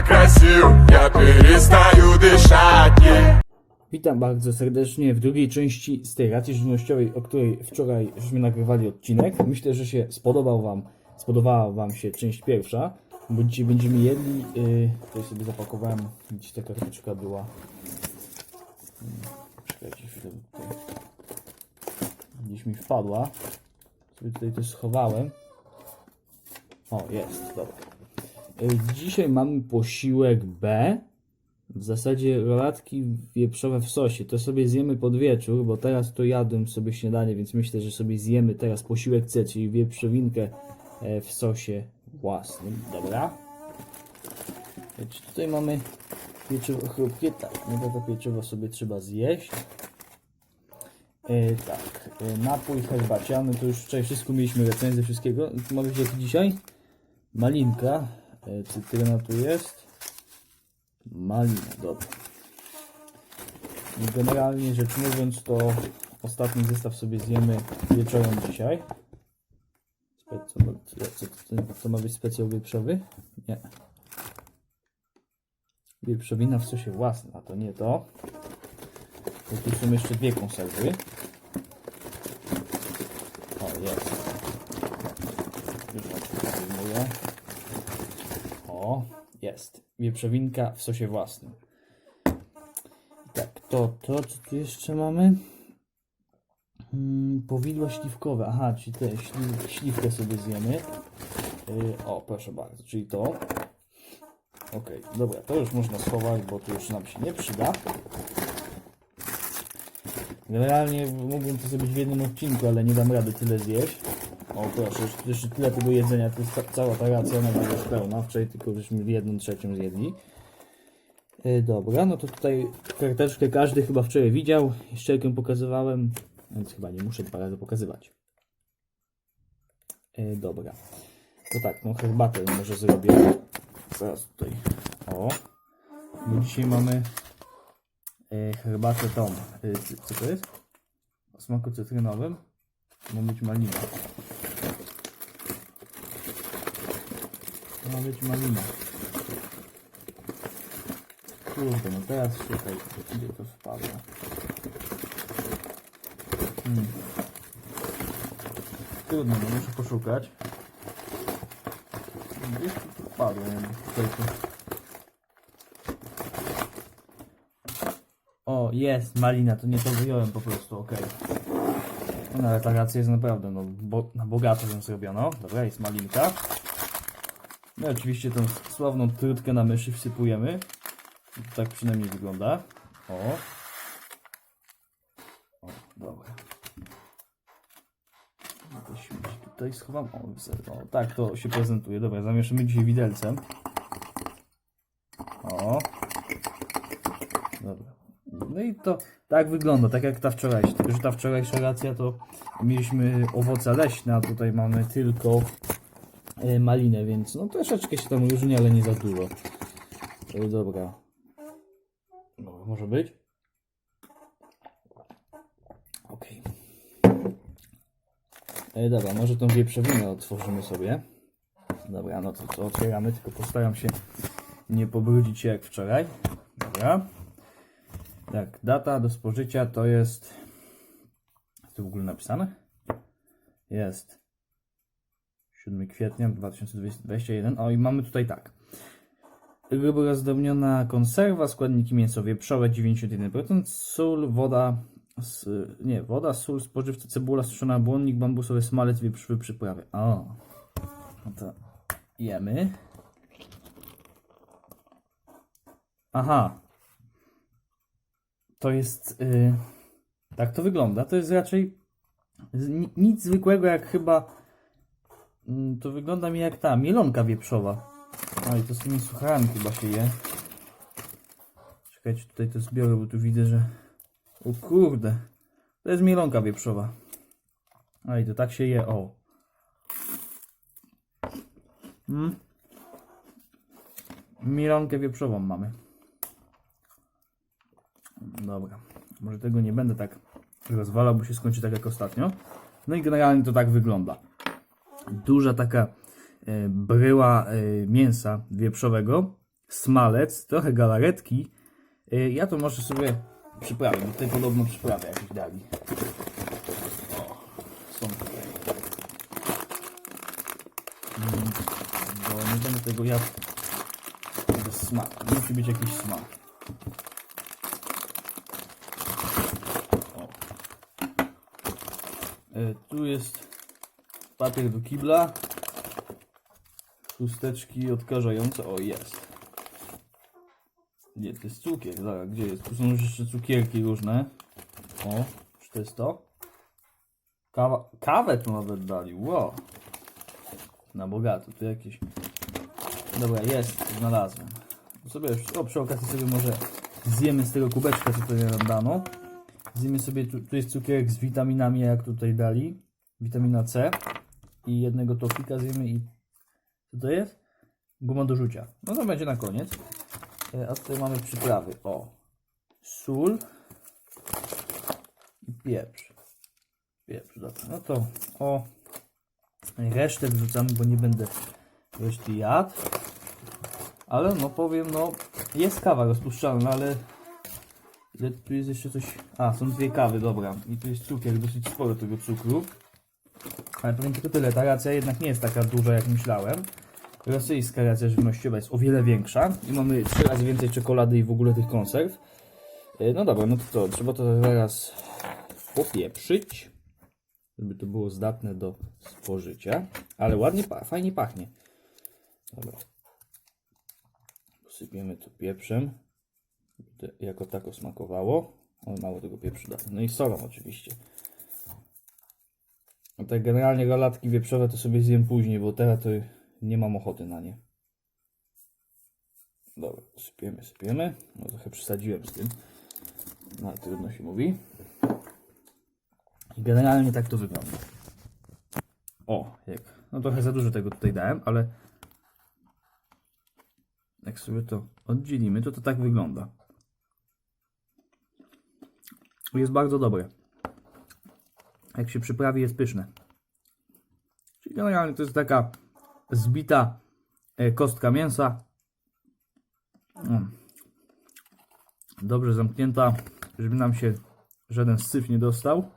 красив Я перестаю дышать yeah. Witam bardzo serdecznie w drugiej części z tej racji żywnościowej, o której wczoraj żeśmy nagrywali odcinek. Myślę, że się spodobał wam, spodobała Wam się część pierwsza, bo dzisiaj będziemy jedli. Yy, tutaj sobie zapakowałem, gdzieś taka karteczka była. Hmm, Czekajcie chwilę, bo tutaj gdzieś mi wpadła. Sobie tutaj to schowałem. O, jest, dobra. Yy, Dzisiaj mamy posiłek B. W zasadzie rolatki wieprzowe w sosie. To sobie zjemy pod wieczór, bo teraz to jadłem sobie śniadanie, więc myślę, że sobie zjemy teraz posiłek C, czyli wieprzowinkę e, w sosie własnym. Dobra. E, Czy tutaj mamy pieczywo chrupkie? Tak, no to pieczywo sobie trzeba zjeść. E, tak, e, napój herbaciany, to już wczoraj wszystko mieliśmy recenzję wszystkiego. Ma być jaki dzisiaj? Malinka, e, cytryna tu jest. Malina, dobra. Generalnie rzecz mówiąc, to ostatni zestaw sobie zjemy wieczorem dzisiaj. Co, ma- co, ma być specjal wieprzowy? Nie. Wieprzowina w sosie własnym, a to nie to. Bo tu są jeszcze dwie konserwy. O, jest. Już wam to wyjmuję. Jest. Wieprzowinka w sosie własnym. Tak, to, to, co tu jeszcze mamy? Hmm, powidła śliwkowe. Aha, czyli te śliw, śliwkę sobie zjemy. Yy, o, proszę bardzo, czyli to. Ok, dobra, to już można schować, bo to już nam się nie przyda. Generalnie mógłbym to zrobić w jednym odcinku, ale nie dam rady tyle zjeść. O proszę, jeszcze- tyle tego jedzenia, to jest ca- cała ta racja nawet już pełna. Wczoraj tylko żeśmy jedną trzecią zjedli. E, dobra, no to tutaj karteczkę każdy chyba wczoraj widział. Jeszcze ją pokazywałem, więc chyba nie muszę dwa razy pokazywać. E, dobra. To tak, no herbatę może zrobię. Zaraz tutaj. O. Bo dzisiaj mamy e, herbatę tą. C- co to jest? O smaku cytrynowym. Ma być malina. Ma być malina. Kurde, no teraz szukaj, gdzie to wpadło. Hmm. Trudno, no muszę poszukać. Gdzieś tu wpadło, nie wiem, tutaj to... O, jest, malina, to nie to wyjąłem po prostu, okej. No ale ta racja jest naprawdę, no, bo, na bogato ją zrobiono. Dobra, jest malinka. No oczywiście tą sławną trutkę na myszy wsypujemy. Tak przynajmniej wygląda. O. O, dobra. Tutaj schowam. O, o, tak to się prezentuje. Dobra, zamieszymy dzisiaj widelcem. O. Dobra. No i to tak wygląda, tak jak ta wczorajsza. Tylko, że ta wczorajsza racja to mieliśmy owoce leśne, a tutaj mamy tylko malinę, więc no troszeczkę się tam różni, ale nie za dużo. E, Dobra. No, może być? Okej. E, Dobra, może tą wieprzowinę otworzymy sobie. Dobra, no to, to otwieramy, tylko postaram się nie pobrudzić się jak wczoraj. Dobra. Tak, data do spożycia to jest. Jest to w ogóle napisane? Jest. 7 kwietnia 2021. O i mamy tutaj tak. Ryba rozdrobniona konserwa, składniki mięso wieprzowe 91%, sól, woda, nie, woda, sól, spożywcze, cebula, suszona, błonnik, bambusowy smalec, wieprzowy przyprawy. O, no to jemy. Aha, to jest. y, tak to wygląda. To jest raczej nic zwykłego, jak chyba. Mm, To wygląda mi jak ta mielonka wieprzowa. No i to z tymi sucharami chyba się je. Czekajcie, tutaj to zbiorę, bo tu widzę, że. O kurde. To jest mielonka wieprzowa. No i to tak się je, o. Mm. Mielonkę wieprzową mamy. Dobra. Może tego nie będę tak rozwalał, bo się skończy tak jak ostatnio. No i generalnie to tak wygląda. Duża taka e, bryła e, mięsa wieprzowego smalec, trochę galaretki. Y, Ja to może sobie przyprawię, bo tutaj podobno przyprawy jakieś dali. O, są tutaj. Mm, Bo nie będę tego jadł bez smaku. Musi być jakiś smak. O. E, Tu jest papier do kibla. Chusteczki odkażające. O, jest. Nie, to jest cukier. Zaraz, gdzie jest? Tu są już jeszcze cukierki różne. O, czy to jest to? Kawa, kawę tu nawet dali. Wow. Na bogato. Tu jakieś... Dobra, jest. Znalazłem. Sobie, o, przy okazji sobie może zjemy z tego kubeczka, co tutaj nam dano. Zjemy sobie, tu, tu jest cukierek z witaminami, jak tutaj dali. Witamina C. I jednego tofika zjemy i... Co to jest? Guma do rzucia. No to będzie na koniec. E, A tutaj mamy przyprawy. O. Sól. I pieprz. Pieprz, dobra. No to o. Resztę wrzucamy, bo nie będę reszty jadł. Ale no powiem, no jest kawa rozpuszczalna, ale tu jest jeszcze coś... A, są dwie kawy, dobra. I tu jest cukier, dosyć sporo tego cukru. Ale powiem tylko tyle, ta racja jednak nie jest taka duża jak myślałem. Rosyjska racja żywnościowa jest o wiele większa i mamy trzy razy więcej czekolady i w ogóle tych konserw. E, No dobra, no to trzeba to zaraz popieprzyć, żeby to było zdatne do spożycia. Ale ładnie, fajnie pachnie. Dobra. Posypiemy to pieprzem, jako tako smakowało. Mało tego pieprzu da. No i solą oczywiście. A tak generalnie galatki wieprzowe to sobie zjem później, bo teraz to nie mam ochoty na nie. Dobra, sypiemy, sypiemy. No trochę przesadziłem z tym. No ale trudno się mówi. I generalnie tak to wygląda. O, jak. No trochę za dużo tego tutaj dałem, ale jak sobie to oddzielimy, to to tak wygląda. Jest bardzo dobre. Jak się przyprawi, jest pyszne. Czyli generalnie to jest taka zbita e, kostka mięsa. Mm. Dobrze zamknięta, żeby nam się żaden syf nie dostał.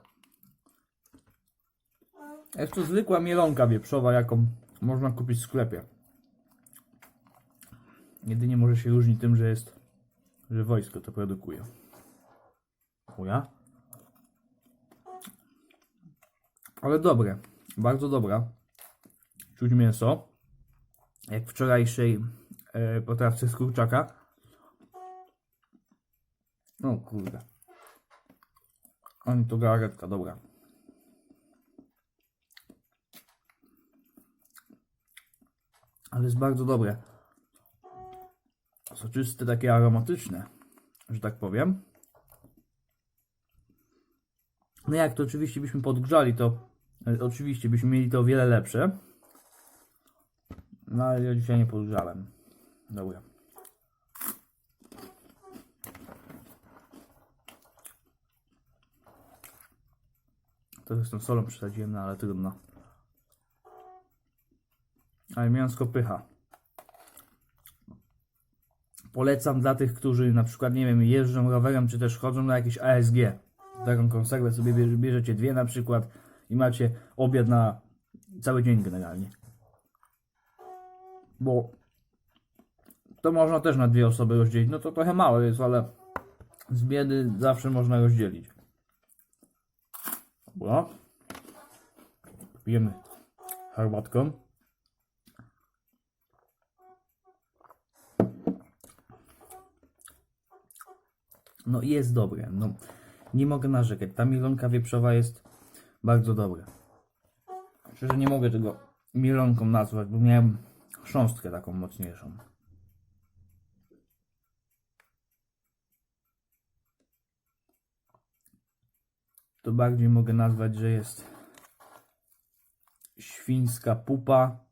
Jest to zwykła mielonka wieprzowa, jaką można kupić w sklepie. Jedynie może się różni tym, że jest, że wojsko to produkuje. Uja. Ale dobre, bardzo dobra. Czuć mięso. Jak wczorajszej e, potrawce z kurczaka. No kurde. Ani to galaretka, dobra. Ale jest bardzo dobre. Soczyste, takie aromatyczne, że tak powiem. No jak to oczywiście byśmy podgrzali, to oczywiście byśmy mieli to o wiele lepsze. No ale ja dzisiaj nie podgrzałem. Dobra. Trochę z tą solą przesadziłem, no ale trudno. Ale mięsko pycha. Polecam dla tych, którzy na przykład, nie wiem, jeżdżą rowerem, czy też chodzą na jakieś ASG. Taką konserwę sobie bierze- bierzecie dwie na przykład i macie obiad na cały dzień generalnie. Bo to można też na dwie osoby rozdzielić. No to trochę mało jest, ale z biedy zawsze można rozdzielić. Dobra. Pijemy herbatką. No jest dobre. No, nie mogę narzekać. Ta milonka wieprzowa jest bardzo dobra. Szczerze nie mogę tego milonką nazwać, bo miałem chrząstkę taką mocniejszą. To bardziej mogę nazwać, że jest świńska pupa,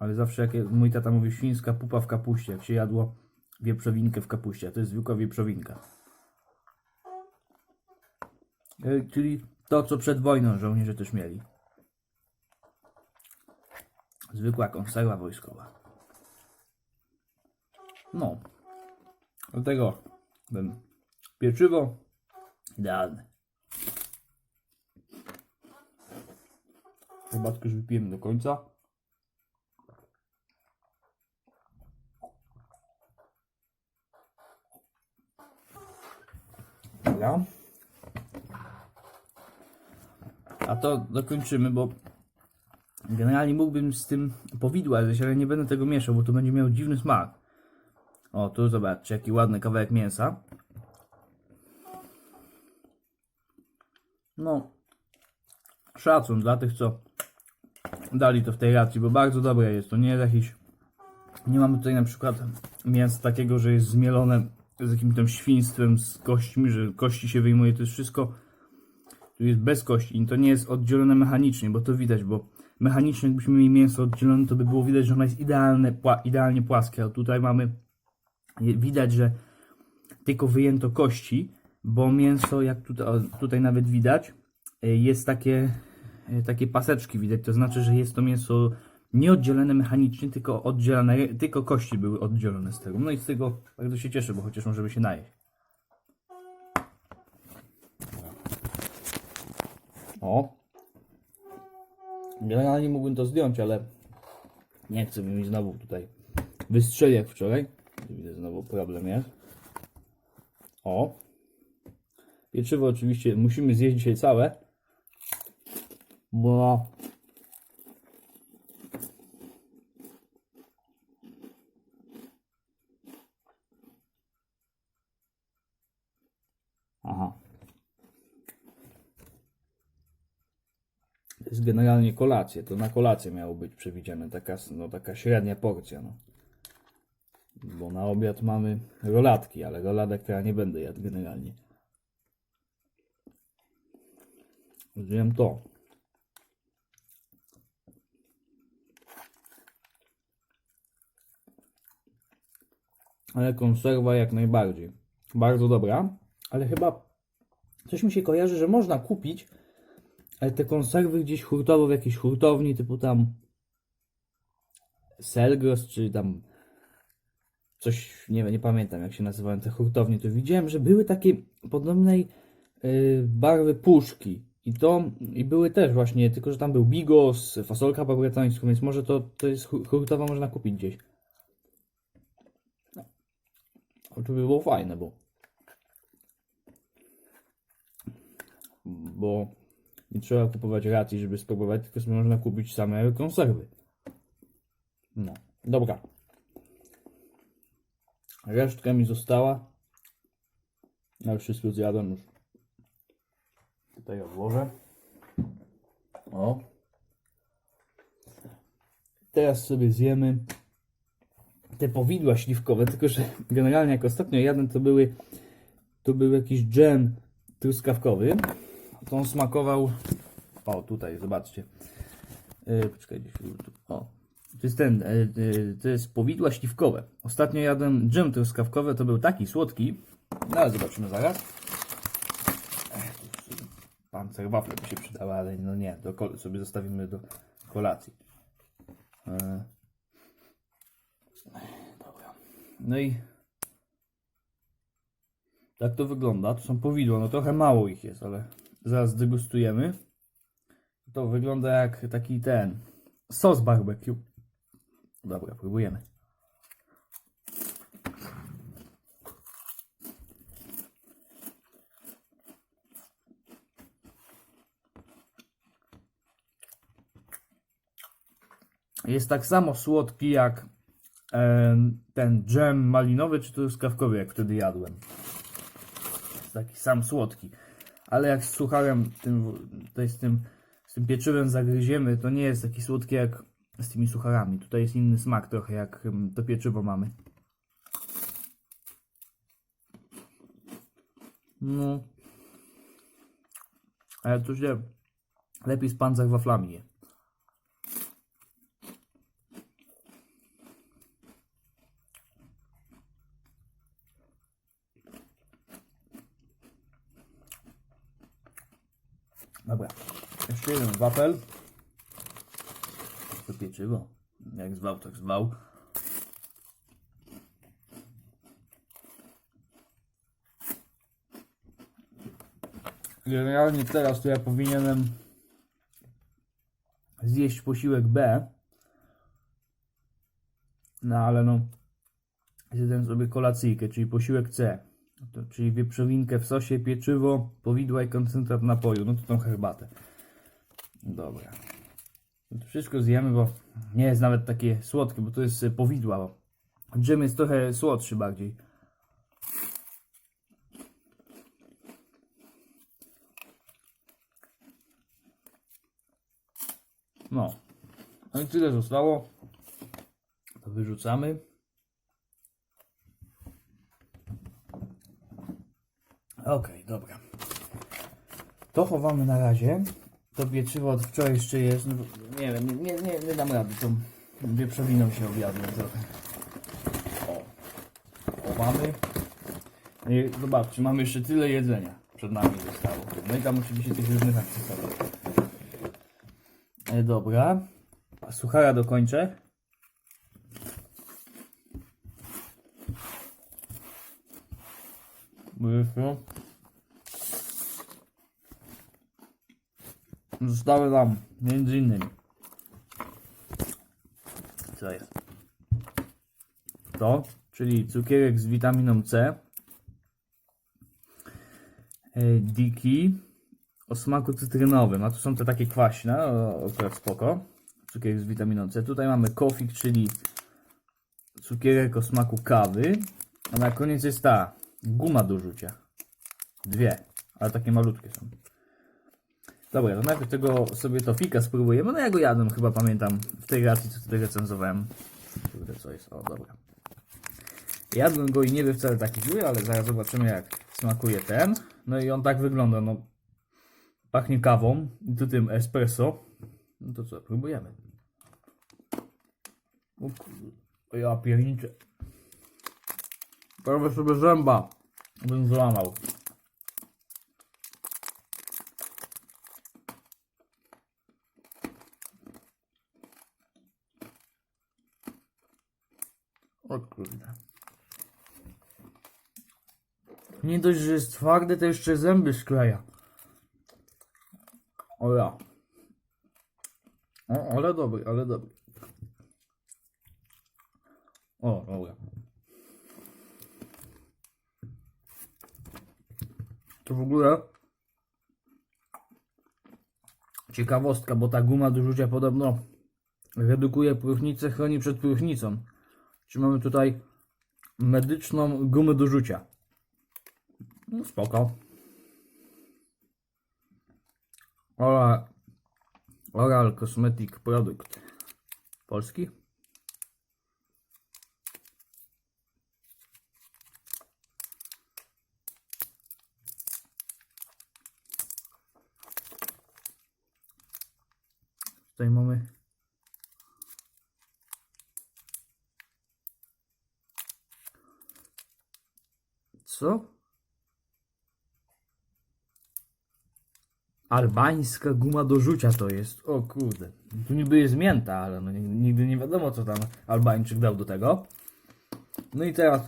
ale zawsze jak mój tata mówi świńska pupa w kapuście, jak się jadło wieprzowinkę w kapuście, to jest zwykła wieprzowinka. E, Czyli to, co przed wojną żołnierze też mieli. Zwykła konserwa wojskowa. No. Do tego ten pieczywo idealne. Herbatkę już wypijemy do końca. Dobra. A to dokończymy, bo generalnie mógłbym z tym powidła zjeść, ale nie będę tego mieszał, bo to będzie miał dziwny smak. O, tu zobaczcie, jaki ładny kawałek mięsa. No, szacun dla tych, co dali to w tej racji, bo bardzo dobre jest. To nie jest jakiś. Nie mamy tutaj na przykład mięsa takiego, że jest zmielone z jakimś tam świństwem, z kośćmi, że kości się wyjmuje. To jest wszystko. Tu jest bez kości to nie jest oddzielone mechanicznie, bo to widać, bo mechanicznie jakbyśmy mieli mięso oddzielone, to by było widać, że ono jest idealne, pła, idealnie płaskie, a tutaj mamy widać, że tylko wyjęto kości, bo mięso, jak tutaj, tutaj nawet widać, y, jest takie, y, takie paseczki widać, to znaczy, że jest to mięso nie oddzielone mechanicznie, tylko oddzielone, tylko kości były oddzielone z tego. No i z tego bardzo się cieszę, bo chociaż możemy się najeść. O. Generalnie mógłbym to zdjąć, ale nie chcę mi znowu tutaj wystrzeli jak wczoraj. Widzę znowu problem jest. O. Pieczywo oczywiście musimy zjeść dzisiaj całe. Bo Aha. To jest generalnie kolacja. To na kolację miało być przewidziane. Taka, no, taka średnia porcja. No. Bo na obiad mamy rolatki, ale roladek to ja nie będę jadł generalnie. Zjem to. Ale konserwa jak najbardziej. Bardzo dobra, ale chyba coś mi się kojarzy, że można kupić ale te konserwy gdzieś hurtowo w jakiejś hurtowni typu tam Selgros czy tam coś, nie wiem, nie pamiętam jak się nazywają te hurtownie, to widziałem, że były takie podobnej y, barwy puszki i to, i były też właśnie, tylko że tam był bigos, fasolka po bretońsku, więc może to, to jest hu- hurtowo można kupić gdzieś. No. To by było fajne, bo bo nie trzeba kupować racji, żeby spróbować, tylko można kupić same konserwy. No, dobra. Resztka mi została. Ja wszystko zjadłem już. Tutaj odłożę. O. Teraz sobie zjemy te powidła śliwkowe, tylko że generalnie jak ostatnio jadłem, to były to był jakiś dżem truskawkowy. On smakował. O, tutaj, zobaczcie. Yy, gdzieś tu. O. To jest ten, yy, to jest powidła śliwkowe. Ostatnio jadłem dżem truskawkowy, to był taki słodki. No, ale zobaczymy zaraz. Pancer wafle by się przydała, ale no nie, do sobie zostawimy do kolacji. Dobra. No i tak to wygląda. To są powidła. No trochę mało ich jest, ale zaraz degustujemy. To wygląda jak taki ten sos barbecue. Dobra, próbujemy. Jest tak samo słodki jak ten dżem malinowy czy truskawkowy, jak wtedy jadłem taki sam słodki. Ale jak z sucharem, tym, tutaj z tym, z tym pieczywem zagryziemy, to nie jest taki słodki jak z tymi sucharami. Tutaj jest inny smak trochę, jak to pieczywo mamy. No. Ale to się lepiej z panzer waflami je. wiem, wafel. To pieczywo. Jak zwał, tak zwał. Generalnie teraz to ja powinienem zjeść posiłek B. No ale no, zjadłem sobie kolacyjkę, czyli posiłek C. To, czyli wieprzowinkę w sosie, pieczywo, powidła i koncentrat napoju. No to tą herbatę. Dobra. To wszystko zjemy, bo nie jest nawet takie słodkie, bo to jest e, powidła. Dżem jest trochę słodszy bardziej. No. No i tyle zostało. To wyrzucamy. Okej, dobra. To chowamy na razie. To pieczywo od wczoraj jeszcze jest. No, bo nie wiem, nie, nie, nie dam rady. Tą wieprzowiną się objadłem trochę. O. Chowamy. No I zobaczcie, mamy jeszcze tyle jedzenia przed nami zostało. No i tam oczywiście tych różnych akcesoriów. E, dobra. Suchara dokończę. Łyżką. Zostały nam między innymi. Co jest? To, czyli cukierek z witaminą C. E, Diki o smaku cytrynowym, a tu są te takie kwaśne, akurat spoko. Cukierek z witaminą C. Tutaj mamy kofik, czyli cukierek o smaku kawy. A na koniec jest ta guma do rzucia. Dwie, ale takie malutkie są. Dobra, to najpierw tego sobie to fika spróbujemy. No ja go jadłem, chyba pamiętam, w tej racji, co tutaj recenzowałem. Kurde, co jest? O, dobra. Jadłem go i nie był wcale taki zły, ale zaraz zobaczymy jak smakuje ten. No i on tak wygląda, no pachnie kawą i tu tym espresso. No to co, próbujemy. O kurde, ja pierniczę. Prawie sobie zęba bym złamał. O kurde. Nie dość, że jest twardy, to jeszcze zęby skleja. O ja. O, ale dobry, ale dobry. O, dobra. To w ogóle ciekawostka, bo ta guma do rzucia podobno redukuje próchnicę, chroni przed próchnicą. Czy mamy tutaj medyczną gumę do rzucia. No spoko. Oral, oral Cosmetic Produkt. Polski? Tutaj mamy Co? Albańska guma do rzucia to jest. O kurde. Tu niby jest mięta, ale no, nigdy nie wiadomo co tam Albańczyk dał do tego. No i teraz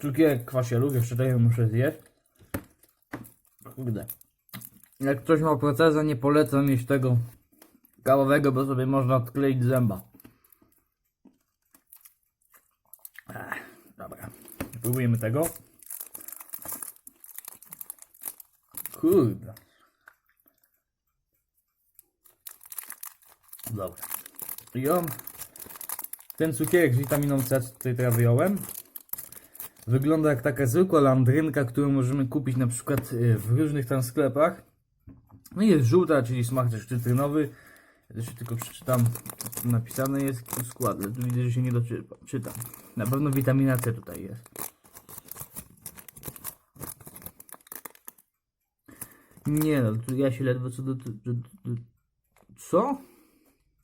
cukierek kwasielów, jeszcze tego muszę zjeść. Kurde. Jak ktoś ma protezę, nie polecam mieć tego kawowego, bo sobie można odkleić zęba. Ech, dobra. Spróbujemy tego. Kurde. Dobra. I on, ten cukierek z witaminą C, tutaj teraz wyjąłem, wygląda jak taka zwykła landrynka, którą możemy kupić na przykład y, w różnych tam sklepach. No i jest żółta, czyli smak też cytrynowy. Też tylko przeczytam, napisane jest w skład, tu widzę, że się nie doczytam. Na pewno witamina C tutaj jest. Nie no, ja się ledwo co do... do, do, do co?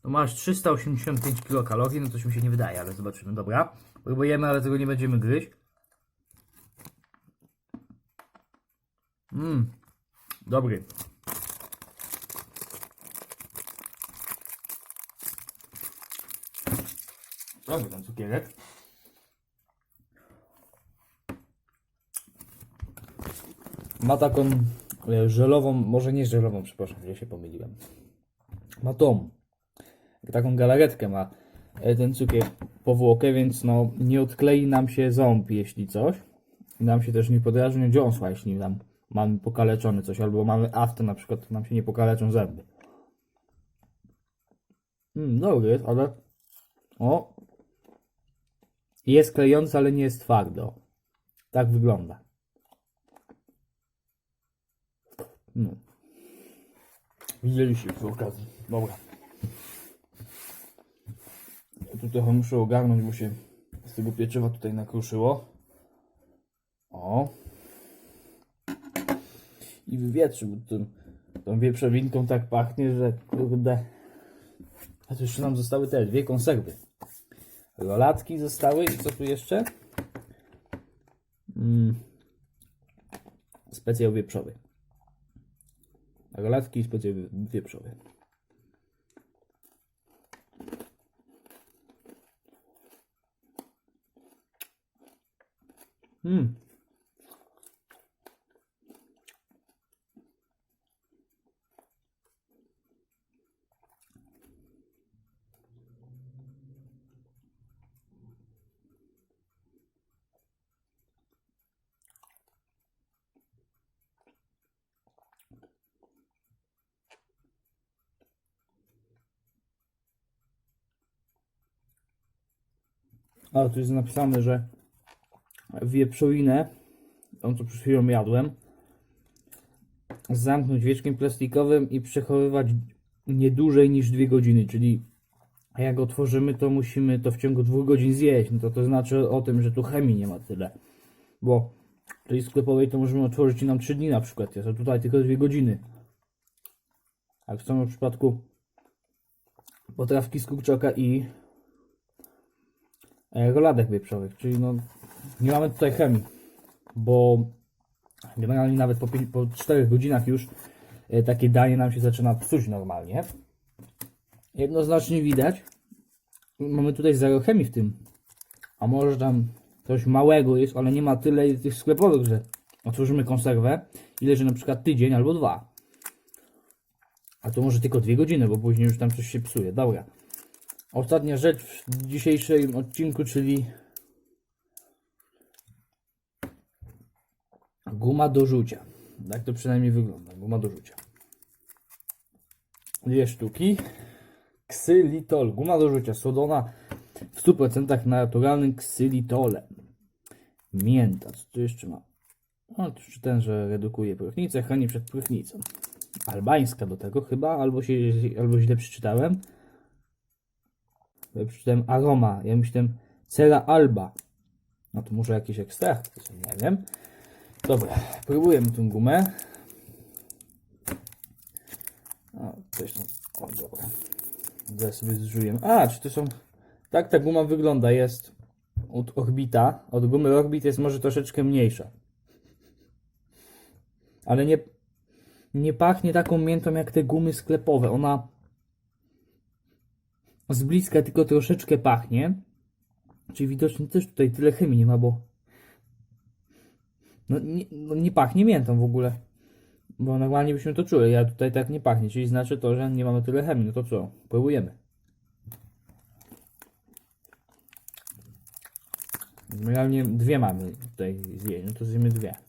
To masz 385 kilokalorii, no coś mi się nie wydaje, ale zobaczymy, dobra. Próbujemy, ale tego nie będziemy gryźć. Mmm, dobry. Dobry ten cukierek. Ma taką żelową, może nie żelową, przepraszam, że się pomyliłem. Ma tą, taką galaretkę ma e, ten cukier powłokę, więc no nie odklei nam się ząb, jeśli coś. I nam się też nie podrażnią dziąsła, jeśli nam mamy pokaleczone coś, albo mamy after na przykład, to nam się nie pokaleczą zęby. Mm, dobry jest, ale o jest klejący, ale nie jest twardo. Tak wygląda. No. Widzieliście przy okazji. Dobra. Ja tu trochę muszę ogarnąć, bo się z tego pieczywa tutaj nakruszyło. O. I wywietrzy, bo tym, tą wieprzowinką tak pachnie, że kurde. A tu jeszcze nam zostały te dwie konserwy. Rolatki zostały i co tu jeszcze? Mm. Specjał wieprzowy. Rolatki i specjał wieprzowy. Mm. A tu jest napisane, że wieprzowinę, tą co przed chwilą jadłem, zamknąć wieczkiem plastikowym i przechowywać nie dłużej niż 2 godziny, czyli jak otworzymy, to musimy to w ciągu 2 godzin zjeść. No to to znaczy o tym, że tu chemii nie ma tyle. Bo w tej sklepowej to możemy otworzyć i nam 3 dni na przykład jest, a tutaj tylko 2 godziny. Jak w tym przypadku potrawki z kurczaka i roladek wieprzowych, czyli no nie mamy tutaj chemii, bo generalnie nawet po, po 4 godzinach już e, takie danie nam się zaczyna psuć normalnie. Jednoznacznie widać, mamy tutaj zero chemii w tym, a może tam coś małego jest, ale nie ma tyle tych sklepowych, że otworzymy konserwę i leży na przykład tydzień albo dwa. A to może tylko dwie godziny, bo później już tam coś się psuje. Dobra. Ostatnia rzecz w dzisiejszym odcinku, czyli guma do rzucia. Tak to przynajmniej wygląda. Guma do rzucia. Dwie sztuki. Ksylitol. Guma do rzucia. Słodzona w 100% naturalnym ksylitolem. Mięta. Co tu jeszcze ma? No, tu czytałem, że redukuje próchnicę, chroni przed próchnicą. Albańska do tego chyba, albo, się, albo źle przeczytałem. Przeczytałem aroma, ja myślałem cera alba. No to może jakiś ekstrakt, nie wiem. Dobra, próbujemy tą gumę. O, coś tam. O, dobra. Zaraz sobie zżuję. A, czy to są... Tak ta guma wygląda, jest od Orbita. Od gumy Orbit jest może troszeczkę mniejsza. Ale nie, nie pachnie taką miętą jak te gumy sklepowe. Ona z bliska tylko troszeczkę pachnie. Czyli widocznie też tutaj tyle chemii nie ma, bo no nie, no nie pachnie miętą w ogóle. Bo normalnie byśmy to czuli, ja tutaj tak nie pachnie, czyli znaczy to, że nie mamy tyle chemii. No to co? Próbujemy. Realnie dwie mamy tutaj zjeść, no to zjemy dwie.